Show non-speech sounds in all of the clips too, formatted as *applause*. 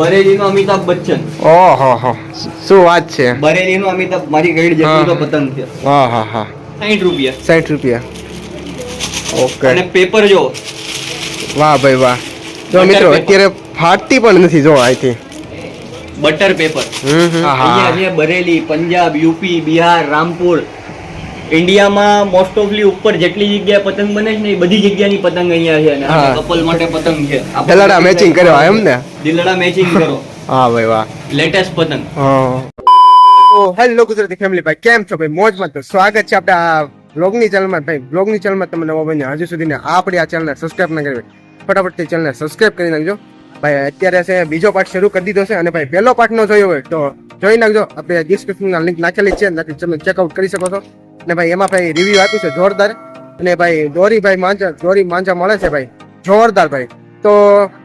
બરેલીનો અમિતાભ બચ્ચન. ઓહો હો. શું વાત છે? બરેલીનો અમિતાભ મારી ગાઈડ જેટલું તો પતંગ છે. હા હા હા. સાઠ રૂપિયા. સાઠ રૂપિયા. ઓકે. અને પેપર જો. વાહ ભાઈ વાહ. જો મિત્રો અત્યારે ફાટતી પણ નથી જો અહીંથી બટર પેપર. અહીંયા બરેલી પંજાબ યુપી બિહાર રામપુર. ઇન્ડિયામાં મોસ્ટ ઓફલી ઉપર જેટલી જગ્યાએ પતંગ બને છે ને એ બધી જગ્યાની પતંગ અહીંયા છે અને કપલ માટે પતંગ છે. દિલડા મેચિંગ કર્યો એમ ને? દિલડા મેચિંગ કરો. હા ભાઈ વાહ. લેટેસ્ટ પતંગ. હેલો ગુજરાતી ફેમિલી ભાઈ કેમ છો ભાઈ? મોજમાં તો સ્વાગત છે આપણે આ બ્લોગની ચેનલમાં ભાઈ બ્લોગની ચેનલમાં તમે નવો બન્યા હજુ સુધી આપણી આ ચેનલને સબસ્ક્રાઇબ ના કરી ફટાફટ ચેનલને સબસ્ક્રાઇબ કરી નાખજો. ભાઈ અત્યારે છે બીજો પાર્ટ શરૂ કરી દીધો છે અને ભાઈ પહેલો પાર્ટ નો જોયો હોય તો જોઈ નાખજો. આપણે ડિસ્ક્રિપ્શનમાં લિંક નાખેલી છે તમે ચેકઆઉટ કરી શકો છો. અને ભાઈ, એમાં ભાઈ રિવ્યુ આપ્યું છે જોરદાર. અને ભાઈ દોરી ભાઈ માંજા દોરી માંજા મળે છે ભાઈ. જોરદાર ભાઈ. તો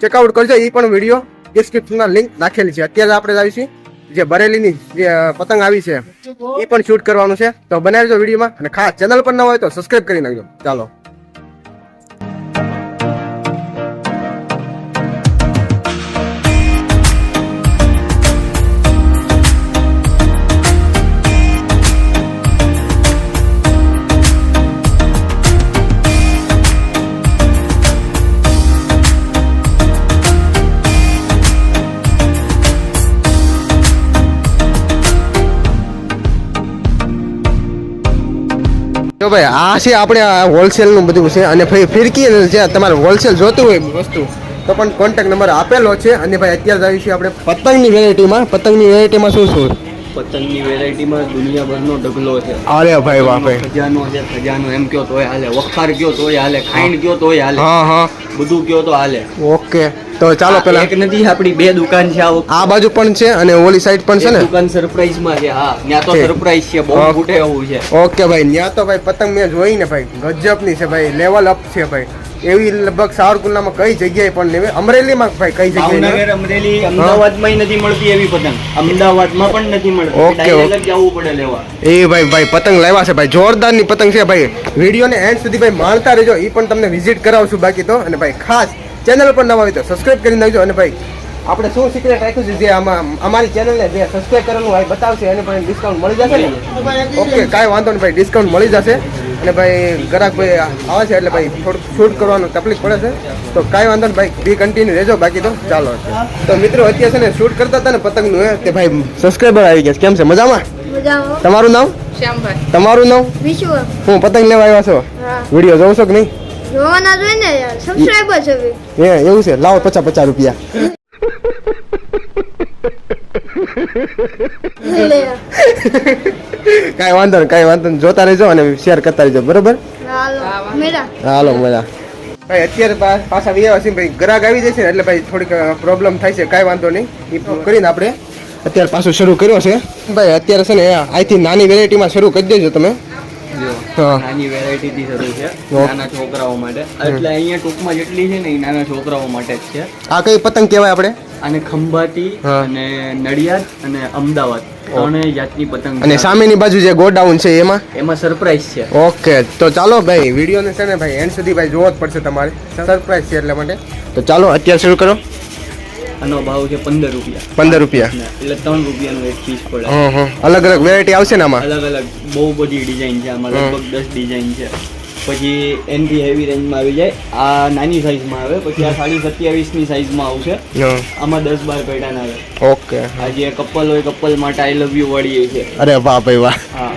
ચેકઆઉટ કરજો એ પણ વીડિયો ડિસ્ક્રિપ્શનમાં લિંક નાખેલી છે. અત્યારે આપણે આવીશું. જે બરેલીની જે પતંગ આવી છે એ પણ શૂટ કરવાનું છે. તો બનાવજો વિડીયોમાં અને ખાસ ચેનલ પર ન હોય તો સબસ્ક્રાઈબ કરી નાખજો. ચાલો. તો ભાઈ આ છે આપણે આ હોલસેલ બધું છે અને ભાઈ ફિરકી જે તમારે હોલસેલ જોતું હોય વસ્તુ તો પણ કોન્ટેક્ટ નંબર આપેલો છે અને ભાઈ અત્યારે આવીશું આપણે પતંગની વેરાયટીમાં પતંગની વેરાયટીમાં શું શું? પતંગની વેરાયટીમાં દુનિયાભરનો ઢગલો છે. અરે ભાઈ વાહ ભાઈ. ખજાનો છે ખજાનો એમ કયો તોય હાલે વખાર કયો તોય હાલે ખાઈન કયો તોય હાલે હા હા. બધું કયો તો હાલે. ઓકે. તો ચાલો પેલા એક નથી આપણી બે દુકાન છે આ આ બાજુ પણ છે અને ઓલી સાઈડ પણ છે ને? દુકાન સરપ્રાઈઝમાં છે હા. ત્યાં તો સરપ્રાઈઝ છે બહુ ફૂટે એવું છે. ઓકે ભાઈ ત્યાં તો ભાઈ પતંગ મેં જોઈ ને ભાઈ ગજબની છે ભાઈ લેવલ અપ છે ભાઈ. એવી લગભગ સાવરકુંડલામાં કઈ જગ્યાએ પણ નહીં અમરેલીમાં ભાઈ કઈ જગ્યાએ અમરેલી અમદાવાદમાં નથી મળતી એવી પતંગ. અમદાવાદમાં પણ નથી મળતી. ઓકે, જવું પડે લેવા. એ ભાઈ ભાઈ પતંગ લાવ્યા છે ભાઈ. જોરદારની પતંગ છે ભાઈ. વિડીયોને એન્ડ સુધી ભાઈ માણતા રહેજો. એ પણ તમને વિઝિટ કરાવશું બાકી તો. અને ભાઈ ખાસ ચેનલ પર નવા હોય તો સબસ્ક્રાઇબ કરી નાખજો. અને ભાઈ આપણે શું સિક્રેટ રાખ્યું છે જે આમાં અમારી ચેનલને જે સબસ્ક્રાઈબ કરેલું ભાઈ બતાવશે એને પણ ડિસ્કાઉન્ટ મળી જશે ને? ઓકે કાંઈ વાંધો નહીં ભાઈ ડિસ્કાઉન્ટ મળી જશે. અને ભાઈ ગ્રાહક ભાઈ આવે છે એટલે ભાઈ થોડુંક શૂટ કરવાનું તકલીફ પડે છે. તો કાંઈ વાંધો નહીં ભાઈ બી કન્ટિન્યુ રહેજો બાકી તો ચાલો તો મિત્રો અત્યારે છે ને શૂટ કરતા હતા ને પતંગનું એ તે ભાઈ સબસ્ક્રાઈબર આવી ગયા છે. કેમ છે? મજામાં? મજામાં. તમારું નામ? શ્યામભાઈ. તમારું નામ? હું પતંગ લેવા આવ્યા છો? વીડિયો જોઉં છો કે નહીં? જોવાના જોઈએ ને યાર છે એ હે એવું છે. લાવો પચાસ પચાસ રૂપિયા. કઈ વાંધો નહીં કઈ વાંધો જોતા રહેજો અને શેર કરતા રહેજો. બરોબર? હાલો મજા ભાઈ અત્યારે પાછા વ્યાવા છે ભાઈ ગ્રાહક આવી ને એટલે ભાઈ થોડીક પ્રોબ્લેમ થાય છે. કાંઈ વાંધો નહીં. એ કરીને આપણે અત્યારે પાછું શરૂ કર્યો છે. ભાઈ અત્યારે છે ને અહીંથી નાની વેરાયટીમાં શરૂ કરી દેજો તમે. નાની વેરાયટી થી શરૂ છે. નાના છોકરાઓ માટે. એટલે અહીંયા ટૂંકમાં જેટલી છે ને એ નાના છોકરાઓ માટે જ છે. આ કઈ પતંગ કહેવાય આપણે? અને ખંભાતી અને નડિયાદ અને અમદાવાદ. ત્રણેય જાતની પતંગ અને સામેની બાજુ જે ગોડાઉન છે એમાં? એમાં સરપ્રાઈઝ છે. ઓકે તો ચાલો ભાઈ વિડીયોને છે ને ભાઈ એન્ડ સુધી ભાઈ જોવો જ પડશે તમારે. સરપ્રાઈઝ છે એટલા માટે. તો ચાલો અત્યારે શરૂ કરો. આનો ભાવ છે પંદર રૂપિયા. પંદર રૂપિયા. એટલે ત્રણ રૂપિયાનું એક પીસ પડે. અલગ અલગ વેરાયટી આવશે ને આમાં? અલગ અલગ બહુ બધી ડિઝાઇન છે. આમાં લગભગ દસ ડિઝાઇન છે. પછી એનથી હેવી રેન્જમાં આવી જાય. આ નાની સાઈઝમાં આવે. પછી આ સાડી સત્યાવીસની સાઈઝમાં આવશે. આમાં દસ બાર પેટર્ન આવે. ઓકે. આ જે કપલ હોય કપલ માટે આઈ લવ યુ વાળી છે. અરે વાહ ભાઈ વાહ. હા.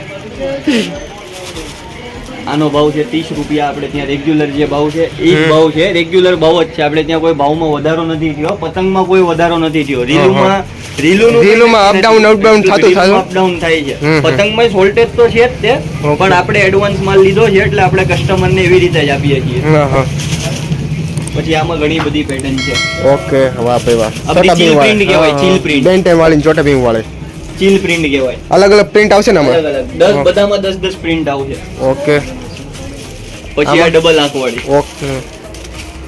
આનો ભાવ છે ત્રીસ રૂપિયા આપણે ત્યાં રેગ્યુલર જે ભાવ છે એ જ ભાવ છે. રેગ્યુલર ભાવ જ છે. આપણે ત્યાં કોઈ ભાવમાં વધારો નથી થયો. પતંગમાં કોઈ વધારો નથી થયો. રીલુમાં રીલુમાં થતું થતું. થાય. છે. પતંગમાં સોલ્ટેજ તો છે જ તે. પણ આપણે એડવાન્સ માલ લીધો છે એટલે આપણે કસ્ટમરને એવી રીતે જ આપીએ છીએ. પછી આમાં ઘણી બધી પેટર્ન છે. ઓકે વાહ ભાઈ વાહ. આ બધી કહેવાય, chill print. બેન ટાઈમ વાળી ચોટા ભીમ વાળી. ચીલ પ્રિન્ટ કહેવાય. અલગ અલગ પ્રિન્ટ આવશે ને અલગ અલગ. દસ. બધામાં દસ દસ પ્રિન્ટ આવશે. ઓકે. પછી આ ડબલ આંખ વાળી ઓકે.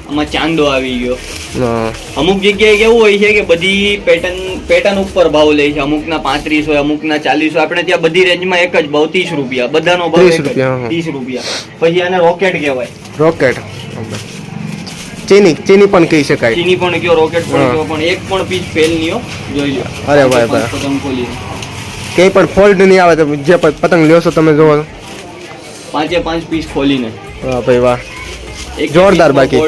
આમાં ચાંદો આવી ગયો. અમુક જગ્યાએ કેવું હોય છે કે બધી પેટર્ન પેટર્ન ઉપર ભાવ લે છે. અમુકના પાંત્રીસ હોય અમુકના ચાલીસ હોય. આપણે ત્યાં બધી રેન્જમાં એક જ ભાવ ત્રીસ રૂપિયા. બધાનો ભાવ ત્રીસ રૂપિયા, ત્રીસ રૂપિયા. પછી આને રોકેટ કહેવાય. રોકેટ ચીની ચીની પણ કહી શકાય. ચીની પણ કયો રોકેટ પણ. કયો પણ એક પણ પીસ ફેલ નહીં જોઈ લો અરે ભાઈ, ભાઈ. પતંગ ખોલીને કંઈ પણ ફોલ્ટ નહીં આવે તમે જે પતંગ લ્યો છો તમે જોવો પાંચે પાંચ પીસ ખોલીને. વાહ ભાઈ વાહ. એક જોરદાર બાકી.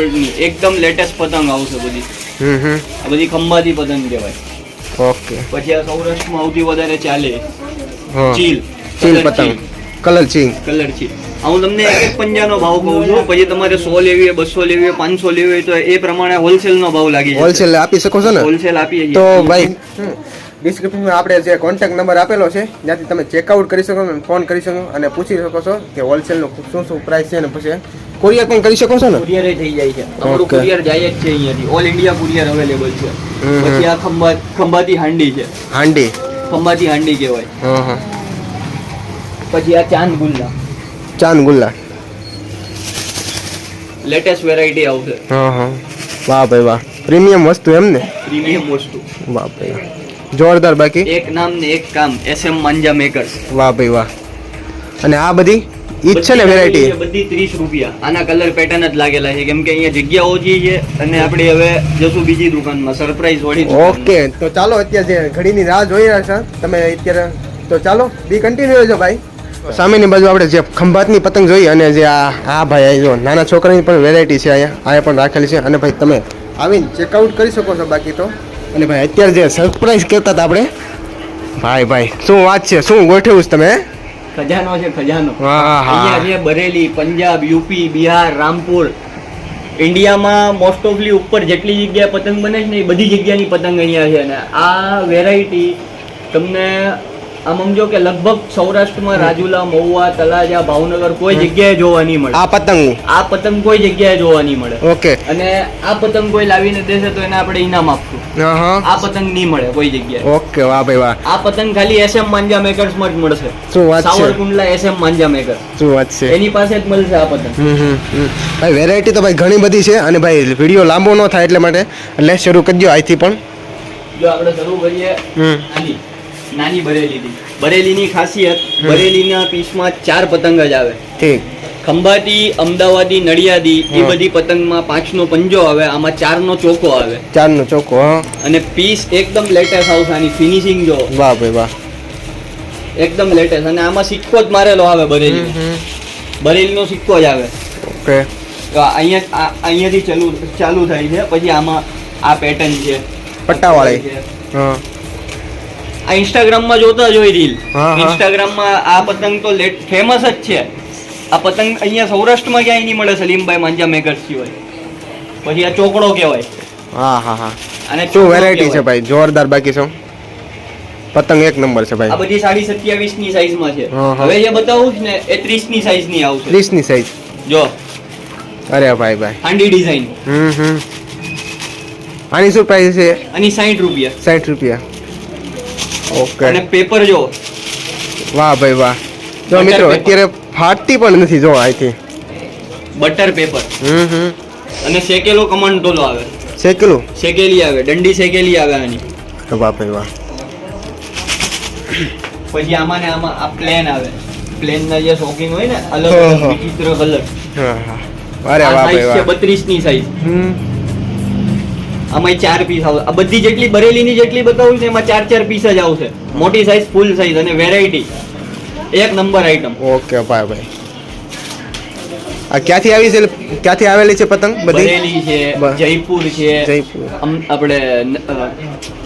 એકદમ લેટેસ્ટ પતંગ આવશે બધી. હમ હમ. આ બધી ખંભાતી પતંગ કહેવાય. ઓકે. પછી આ સૌરાષ્ટ્રમાં સૌથી વધારે ચાલે. ચીલ. ચીલ પતંગ. કલર છે કલર છે. હું તમને એક એક પંજાનો ભાવ કહું છું. પછી તમારે સો લેવી હોય બસો લેવી હોય પાંચસો લેવી હોય તો એ પ્રમાણે હોલસેલ નો ભાવ લાગી હોલસેલ આપી શકો છો ને? હોલસેલ આપીએ તો ભાઈ ડિસ્ક્રિપ્શનમાં આપણે જે કોન્ટેક્ટ નંબર આપેલો છે જ્યાંથી તમે ચેકઆઉટ કરી શકો અને ફોન કરી શકો અને પૂછી શકો છો કે હોલસેલનું શું શું પ્રાઇસ છે અને પછી કુરિયર પણ કરી શકો છો ને? કુરિયર થઈ જાય છે. આપણું. કુરિયર જાય જ છે અહીંયાથી. ઓલ ઇન્ડિયા કુરિયર અવેલેબલ છે. પછી આ ખંભા ખંભાતી હાંડી છે. હાંડી. ખંભાતી હાંડી કહેવાય. હા હા પછી આ ચાંદ ગુલ્લા. ચાંદ ગુલ્લા. લેટેસ્ટ વેરાયટી આવશે હા હા. વાહ ભાઈ વાહ. પ્રીમિયમ વસ્તુ એમ ને? પ્રીમિયમ વસ્તુ. વાહ ભાઈ વાહ. જોરદાર બાકી? એક નામ ને એક કામ એસએમ માંજા મેકર્સ વાહ ભાઈ વાહ. અને આ બધી ઈ છે ને વેરાયટી બધી ત્રીસ રૂપિયા. આના કલર પેટર્ન જ લાગેલા છે. કેમ કે અહીંયા જગ્યા ઓછી છે અને આપણે હવે જશું બીજી દુકાનમાં સરપ્રાઈઝ વાળી ઓકે. તો ચાલો અત્યારે ઘડીની રાહ જોઈ રહ્યા છે તમે અત્યારે તો ચાલો બી કન્ટિન્યુ રહેજો ભાઈ. સામેની બાજુ આપણે જે ખંભાતની પતંગ જોઈ અને જે આ આ ભાઈ આ જો નાના છોકરાની પણ વેરાયટી છે અહીંયા. અહીંયા પણ રાખેલી છે. અને ભાઈ તમે આવીને ચેકઆઉટ કરી શકો છો બાકી તો. અને ભાઈ અત્યારે જે સરપ્રાઈઝ કહેતા હતા આપણે. ભાઈ ભાઈ શું વાત છે? શું ગોઠવ્યું છે તમે? ખજાનો છે ખજાનો. હા. અહીંયા છે બરેલી પંજાબ યુપી બિહાર રામપુર ઇન્ડિયામાં મોસ્ટ ઓફલી ઉપર જેટલી જગ્યાએ પતંગ બને છે ને એ બધી જગ્યાની પતંગ અહીંયા છે. અને આ વેરાયટી તમને આમ સમજો કે લગભગ સૌરાષ્ટ્રમાં રાજુલા મહુવા તલાજા ભાવનગર કોઈ જગ્યાએ જોવા નહીં મળે. આ પતંગ? આ પતંગ કોઈ જગ્યાએ જોવા નહીં મળે. ઓકે. અને આ પતંગ કોઈ લાવીને દેશે તો એને આપણે ઇનામ આપશું. આ પતંગ નહીં મળે કોઈ જગ્યાએ. ઓકે વાહ ભાઈ વાહ. આ પતંગ ખાલી એસએમ માંજા મેકર્સમાં જ મળશે. શું વાત છે? સાવરકુંડલા એસએમ માંજા મેકર શું વાત છે? એની પાસે જ મળશે આ પતંગ. ભાઈ વેરાયટી તો ભાઈ ઘણી બધી છે અને ભાઈ વીડિયો લાંબો ન થાય એટલે માટે. એટલે શરૂ કરજો અહીંથી પણ. જો આપણે શરૂ કરીએ. હમ. નાની બરેલી બરેલીની બરેલીની ખાસિયત બરેલીના પીસમાં ચાર પતંગ જ આવે. ઠીક. ખંભાતી અમદાવાદી નડિયાદી એ. બધી પતંગમાં પાંચનો પંજો આવે આમાં ચારનો ચોકો આવે. ચારનો ચોખ્ખો હા. અને પીસ એકદમ લેટેસ્ટ આવશે આની ફિનિશિંગ જો. વાહ ભાઈ વાહ. એકદમ લેટેસ્ટ અને આમાં સિક્કો જ મારેલો આવે બરેલી બરેલીનો સિક્કો જ આવે. ઓકે. અહીંયા આ- અહીંયાથી ચાલુ ચાલુ થાય છે. પછી આમાં આ પેટર્ન છે. પટ્ટાવાળી. છે. હા. આ ઇન્સ્ટાગ્રામમાં જોતા જ હોય રીલ. ઇન્સ્ટાગ્રામમાં આ પતંગ તો લેટ ફેમસ જ છે. આ પતંગ અહીંયા સૌરાષ્ટ્રમાં ક્યાંય નહીં મળે સલીમભાઈ માંજા મેકર્સ હોય પછી આ ચોકડો કહેવાય. હા હા હા. અને શું વેરાયટી છે ભાઈ? જોરદાર બાકી શું? પતંગ એક નંબર છે આ ભાઈ બધી સાડી સત્યાવીસની સાઈઝમાં છે. હવે જે બતાવું છું ને એ ત્રીસની સાઈઝની આવશે. ત્રીસની સાઈઝ જો. અરે ભાઈ ભાઈ. હાંડી ડિઝાઇન હમ હમ. આની શું પ્રાઇસ છે? અને સાઠ રૂપિયા. સાઠ રૂપિયા. ઓકે. અને પેપર જો. વાહ ભાઈ વાહ. જો મિત્રો અત્યારે ફાટતી પણ નથી જો અહીંથી. Butter paper hmm hmm. અને શેકેલો કમંડોલો આવે. શેકેલો? શેકેલી આવે દંડી શેકેલી આવે આની. વાહ ભાઈ વાહ. પછી આમાં ને આમાં આ પ્લેન આવે. પ્લેન ના જે શોખીન હોય ને અલગ અલગ વિચિત્ર કલર હા હા. અરે વાહ ભાઈ વાહ. બત્રીસની સાઈઝ હમ. આમાં ચાર પીસ આવશે આ બધી જેટલી બરેલીની જેટલી બતાવું છે એમાં ચાર ચાર પીસ જ આવશે. મોટી સાઈઝ ફૂલ સાઈઝ અને વેરાયટી એક નંબર આઈટમ ઓકે ભાઈ ભાઈ આ ક્યાંથી આવી છે? ક્યાંથી આવેલી છે પતંગ? બધી? છે જયપુર છે. જયપુર. આપણે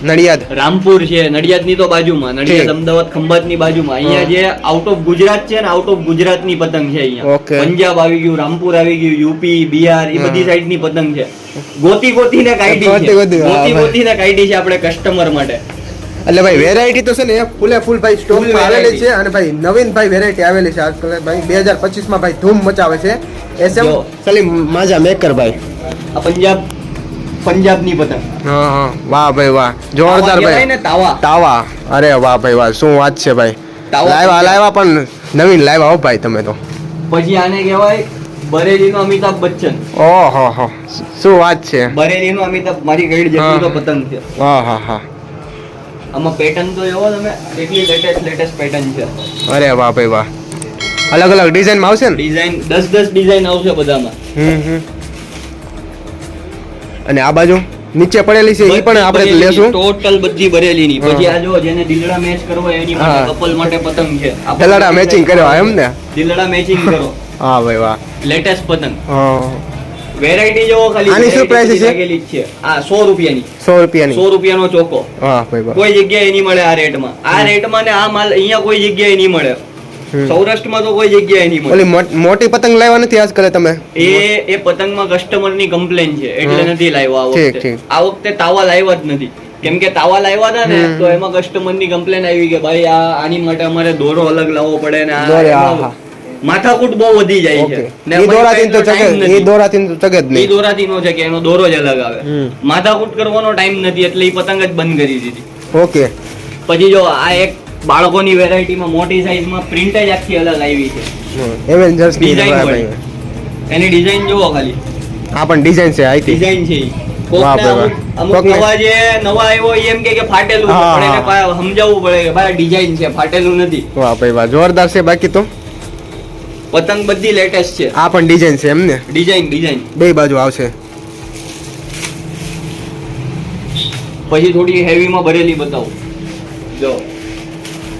નડિયાદ. રામપુર છે નડિયાદની તો બાજુમાં નડિયાદ અમદાવાદ ખંભાતની બાજુમાં. અહીંયા જે આઉટ ઓફ ગુજરાત છે ને આઉટ ઓફ ગુજરાતની પતંગ છે અહીંયા. પંજાબ આવી ગયું રામપુર આવી ગયું યુપી બિહાર એ બધી સાઈડ સાઈડની પતંગ છે. ગોતી ગોતીને કાઢી ગોતી છે. ગોતી, ગોતી. ગોતીને કાઢી છે આપણે કસ્ટમર માટે. એટલે ભાઈ વેરાયટી તો છે ને ફૂલે ફૂલ ભાઈ સ્ટોક આવેલી છે અને ભાઈ નવીન ભાઈ વેરાયટી આવેલી છે આજકાલ. ભાઈ બે હજાર પચીસમાં ભાઈ ધૂમ મચાવે છે. એસએમ. સલીમ માજા મેકર ભાઈ. આ પંજાબ પંજાબની પતંગ. હા હા. વાહ ભાઈ વાહ. જોરદાર ભાઈ. તાવા. તાવા. અરે વાહ ભાઈ વાહ. શું વાત છે ભાઈ. તાવા લાવ્યા લાવ્યા પણ નવીન લાવ્યા હો ભાઈ તમે તો. પછી આને કહેવાય બરેલીનો અમિતાભ બચ્ચન. ઓહો હો. શું વાત છે? બરેલીનો અમિતાભ મારી ગઈડ જેટલી તો પતંગ છે. હા હા હા. આમાં પેટર્ન તો એવો તમે એટલી લેટેસ્ટ લેટેસ્ટ પેટર્ન છે. અરે વાહ ભાઈ વાહ. અલગ અલગ ડિઝાઇનમાં આવશે ને? ડિઝાઇન દસ દસ ડિઝાઇન આવશે બધામાં. હમ હમ. અને આ બાજુ નીચે પડેલી છે એ પણ આપણે લેશું. ટોટલ બધી ભરેલી ની. પછી આ જો જેને દિલડા મેચ કરવો એની માટે કપલ માટે પતંગ છે. દલાડા મેચિંગ કર્યો એમ ને? દિલડા મેચિંગ કરો. *laughs* હા ભાઈ વાહ. લેટેસ્ટ પતંગ. વેરાયટી જોવો ખાલી આની શું પ્રાઇસ છે? લાગેલી છે. આ સો રૂપિયાની. સો રૂપિયાની. સો રૂપિયાનો ચોકો. હા ભાઈ વાહ. કોઈ જગ્યાએ નહીં મળે આ રેટમાં આ રેટમાં ને આ માલ અહીંયા કોઈ જગ્યાએ નહીં મળે. સૌરાષ્ટ્રમાં તો કોઈ જગ્યાએ નહીં મળે. મોટી પતંગ લાવ્યા નથી આજકાલ તમે? એ એ પતંગમાં કસ્ટમરની કમ્પ્લેન છે એટલે નથી લાવ્યો આ વખતે. આ વખતે તાવા લાવ્યા જ નથી. કેમ કે તાવા લાવ્યા હતા ને તો એમાં કસ્ટમરની કમ્પ્લેન આવી કે ભાઈ આ આની માટે અમારે દોરો અલગ લાવવો પડે ને આ. માથાકૂટ બહુ વધી જાય છે. એ દોરાથી તો ચગે એ દોરાથી તો ચગે જ એ નહીં. દોરાથી નો છે કે એનો દોરો જ અલગ આવે. માથાકૂટ કરવાનો ટાઈમ નથી એટલે એ પતંગ જ બંધ કરી દીધી. ઓકે. પછી જો આ એક બાળકોની વેરાયટીમાં મોટી સાઈઝમાં પ્રિન્ટ જ આખી અલગ આવી છે. એવેન્જર્સની Design એની ડિઝાઇન જુઓ ખાલી. આ પણ ડિઝાઇન છે આઈથી ડિઝાઇન છે અમુક- નવા જે નવા આવ્યો એમ કે કે ફાટેલું છે હા, પણ એને હા. પા- સમજાવવું પડે કે ભાઈ ડિઝાઇન છે ફાટેલું નથી. વાહ ભાઈ વાહ. જોરદાર છે બાકી તો. પતંગ બધી લેટેસ્ટ છે. આ પણ ડિઝાઇન છે એમ ને? ડિઝાઇન ડિઝાઇન બે બાજુ આવશે. પછી થોડી હેવીમાં ભરેલી બતાવું. જો.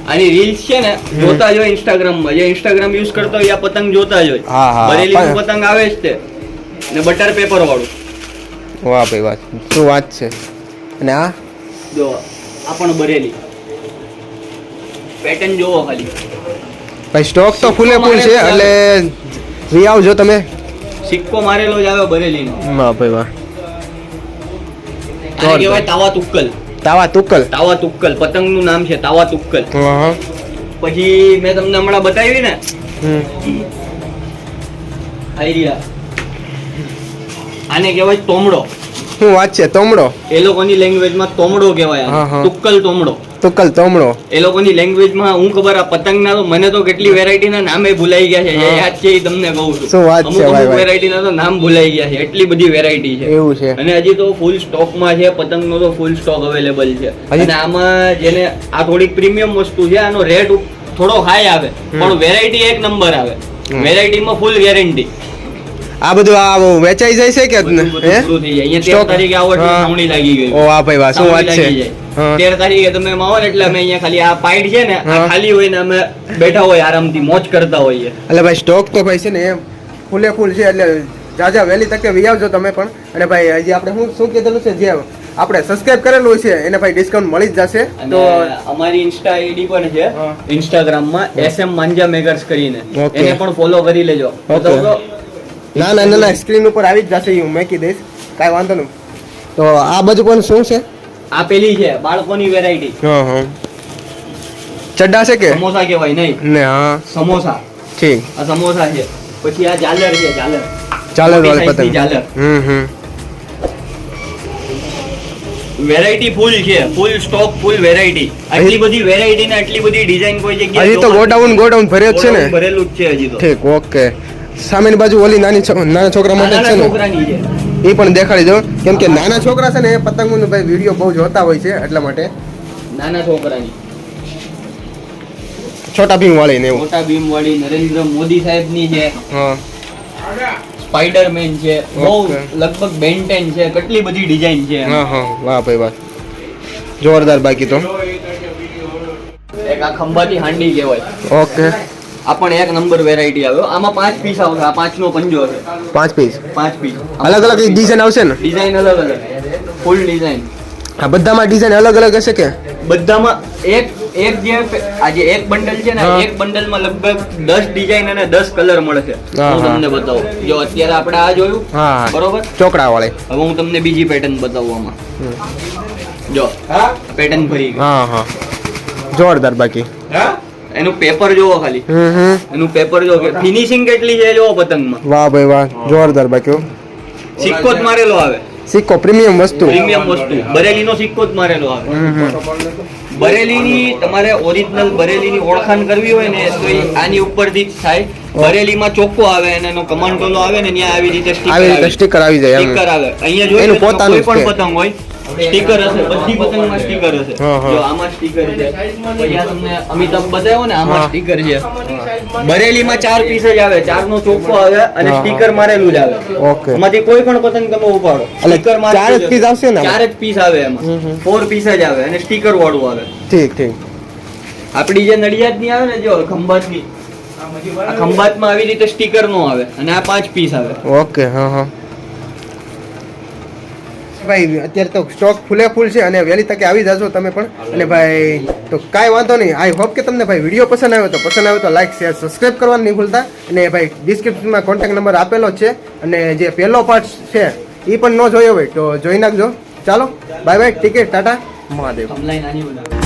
આની રીલ્સ છે ને જોતા જ હોય ઇન્સ્ટાગ્રામમાં માં. જે ઇન્સ્ટાગ્રામ યુઝ કરતો હોય આ પતંગ જોતા જ હોય. પણ- પતંગ આવે જ તે? ને બટર પેપર વાળું. વાહ ભાઈ વાહ. શું વાત છે. અને આ? જો આ પણ બરેલી પેટર્ન જોવો ખાલી. ભાઈ સ્ટોક તો ફૂલે ફૂલ છે એટલે રી આવજો તમે. સિક્કો મારેલો જ આવે બરેલીનો વાહ ભાઈ વાહ. કહેવાય તાવા તુક્કલ. તાવા તુક્કલ. તાવા તુક્કલ. પતંગનું નામ છે તાવા તુક્કલ. પછી મેં તમને હમણાં બતાવી ને. આઈડિયા. આને કહેવાય તોમડો. શું વાત છે? તોમડો? એ લોકોની લેંગ્વેજમાં તોમડો કહેવાય. તુક્કલ તોમડો. તુક્કલ તોમડો એ લોકોની લેંગ્વેજમાં હું ખબર આ પતંગના તો મને તો કેટલી વેરાયટીના નામે ભૂલાઈ ગયા છે જે યાદ છે એ તમને કહું છું. શું વાત છે, ભાઈ. વેરાયટીના તો નામ ભૂલાઈ ગયા છે એટલી બધી વેરાયટી છે. એવું છે. અને હજી તો ફૂલ સ્ટોકમાં છે પતંગનો તો ફૂલ સ્ટોક અવેલેબલ છે. અને આમાં જેને આ થોડીક પ્રીમિયમ વસ્તુ છે આનો રેટ થોડો હાઈ આવે પણ વેરાયટી એક નંબર આવે. વેરાયટીમાં ફૂલ ગેરંટી આ બધું આ વેચાઈ જાય છે કે આ લાગી ગઈ. ઓ વાહ ભાઈ વાહ શું વાત છે. તેર તારીખે તમે એમાં આવો ને એટલે અમે અહીંયા ખાલી આ પાઇડ છે ને આ ખાલી હોય ને અમે બેઠા હોય આરામથી મોજ કરતા હોઈએ. એટલે ભાઈ સ્ટોક તો ભાઈ છે ને ફૂલે ફૂલ છે એટલે જાજા વહેલી તકે વી આવજો તમે પણ. અને ભાઈ હજી આપણે શું શું કીધેલું છે જે આપણે સબસ્ક્રાઇબ કરેલું હોય છે એને ભાઈ ડિસ્કાઉન્ટ મળી જ જશે. તો અમારી ઇન્સ્ટા આઈડી પણ છે. ઇન્સ્ટાગ્રામમાં એસ એમ માંજા મેકર્સ કરીને. એને પણ ફોલો કરી લેજો. ના ના ના સ્ક્રીન ઉપર આવી જ જશે હું મેકી દઈશ. કાંઈ વાંધો નહીં. તો આ બાજુ પણ શું છે? આ પેલી છે બાળકોની વેરાયટી હા હા. ચડ્ડા છે કે? સમોસા કહેવાય નહીં. ને હા. સમોસા. ઠીક. આ સમોસા છે. પછી આ ઝાલર છે ઝાલર. ચાલો વાળી પતંગ. ઝાલર. હમ હમ. વેરાયટી ફૂલ છે ફૂલ સ્ટોક ફૂલ વેરાયટી આટલી બધી વેરાયટી ને આટલી બધી ડિઝાઇન કોઈ જગ્યાએ હજી તો ગોડાઉન ગોડાઉન ભર્યો છે ને? ભરેલું જ છે હજી તો. ઠીક ઓકે સામેની બાજુ ઓલી નાની નાના છોકરા માટે છે ને એ પણ દેખાડી દો કેમ કે નાના છોકરા છે ને એ પતંગોનો ભાઈ વીડિયો બહુ જોતા હોય છે એટલા માટે. નાના છોકરાની. છોટા ભીમ વાળી ને મોટા ભીમ વાળી નરેન્દ્ર મોદી સાહેબની છે સ્પાઈડરમેન છે. બહુ લગભગ બેન્ટેન છે. કેટલી બધી ડિઝાઇન છે હા હા. વાહ ભાઈ વાહ. જોરદાર બાકી તો. એક આ ખંભાતી હાંડી કહેવાય. ઓકે. આ પણ એક નંબર વેરાયટી આવ્યો આમાં પાંચ પીસ આવશે. આ પાંચ નો પંજો હશે. પાંચ પીસ પાંચ પીસ અલગ અલગ ડિઝાઇન આવશે ને? ડિઝાઇન અલગ અલગ. ફૂલ ડિઝાઇન આ બધામાં ડિઝાઇન અલગ અલગ હશે કે? બધામાં એક એક જે આજે આ જે એક બંડલ છે ને હા. એક બંડલમાં લગભગ દસ ડિઝાઇન અને દસ કલર મળશે છે. હું તમને બતાવું. જો અત્યારે આપણે આ જોયું હા હા. બરોબર? ચોકડા વાળી. હવે હું તમને બીજી પેટર્ન બતાવું આમાં. જો પેટર્ન ભરી. હા હા. જોરદાર બાકી. એનું પેપર જોવો ખાલી. એનું પેપર જોવો કે ફિનિશિંગ કેટલી છે જોવો પતંગમાં. વાહ ભાઈ વાહ જોરદાર બાકી સિક્કો જ મારેલો આવે. સિક્કો પ્રીમિયમ વસ્તુ. પ્રીમિયમ વસ્તુ. બરેલીનો સિક્કો જ મારેલો આવે. બરેલીની તમારે ઓરિજિનલ બરેલીની ઓળખાણ કરવી હોય ને તો આની ઉપરથી જ થાય. બરેલીમાં ચોખ્ખો આવે અને એનો કમાન્ડ આવે ને ત્યાં આવી રીતે આવી રીતે સ્ટીકર આવી જાય સ્ટીકર આવે. અહીંયા જોઈ પોતાનું પણ પતંગ હોય સ્ટીકર હશે બધી પતંગમાં સ્ટીકર હશે. જો આમાં સ્ટીકર છે. પછી આ તમને અમિતાભ બતાવ્યો ને આમાં સ્ટીકર છે. બરેલીમાં ચાર પીસ જ આવે ચાર નો ચોખ્ખો આવે અને સ્ટીકર મારેલું જ આવે. ઓકે. એમાંથી કોઈ પણ પતંગ તમે ઉપાડો. સ્ટીકર મારે ચાર જ પીસ આવશે ને? ચાર જ પીસ આવે. એમાં. ફોર પીસ જ આવે અને સ્ટીકર વાળું આવે. ઠીક ઠીક. આપડી જે નડિયાદની આવે ને જો ખંભાતની ખંભાતમાં આવી રીતે સ્ટીકર નો આવે અને આ પાંચ પીસ આવે. ઓકે હા હા. ભાઈ અત્યારે તો સ્ટોક ફૂલે ફૂલ છે અને વહેલી તકે આવી જશો તમે પણ. અને ભાઈ તો કાંઈ વાંધો નહીં. આઈ હોપ કે તમને ભાઈ વીડિયો પસંદ આવ્યો તો પસંદ આવ્યો તો લાઈક શેર સબસ્ક્રાઇબ કરવાનું નહીં ભૂલતા. અને ભાઈ ડિસ્ક્રિપ્શનમાં કોન્ટેક્ટ નંબર આપેલો છે. અને જે પહેલો પાર્ટ છે એ પણ ન જોયો હોય તો જોઈ નાખજો. ચાલો bye bye ticket tata. Mahadev.